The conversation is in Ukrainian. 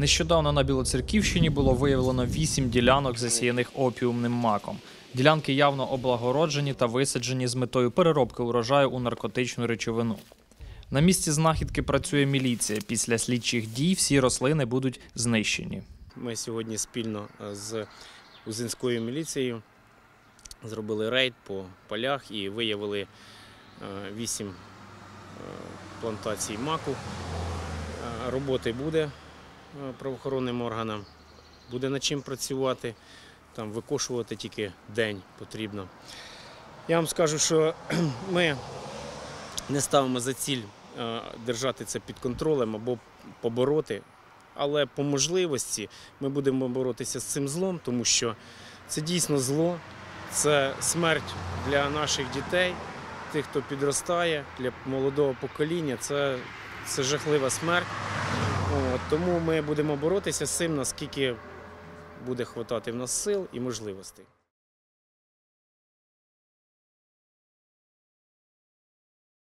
Нещодавно на Білоцерківщині було виявлено вісім ділянок, засіяних опіумним маком. Ділянки явно облагороджені та висаджені з метою переробки урожаю у наркотичну речовину. На місці знахідки працює міліція. Після слідчих дій всі рослини будуть знищені. Ми сьогодні спільно е, з Узинською міліцією зробили рейд по полях і виявили е, вісім е, плантацій маку. Роботи буде правоохоронним органам, буде над чим працювати. Там викошувати тільки день потрібно. Я вам скажу, що ми не ставимо за ціль е, держати це під контролем або побороти. Але по можливості ми будемо боротися з цим злом, тому що це дійсно зло, це смерть для наших дітей, тих, хто підростає, для молодого покоління. Це, це жахлива смерть. От, тому ми будемо боротися з цим, наскільки буде хватати в нас сил і можливостей.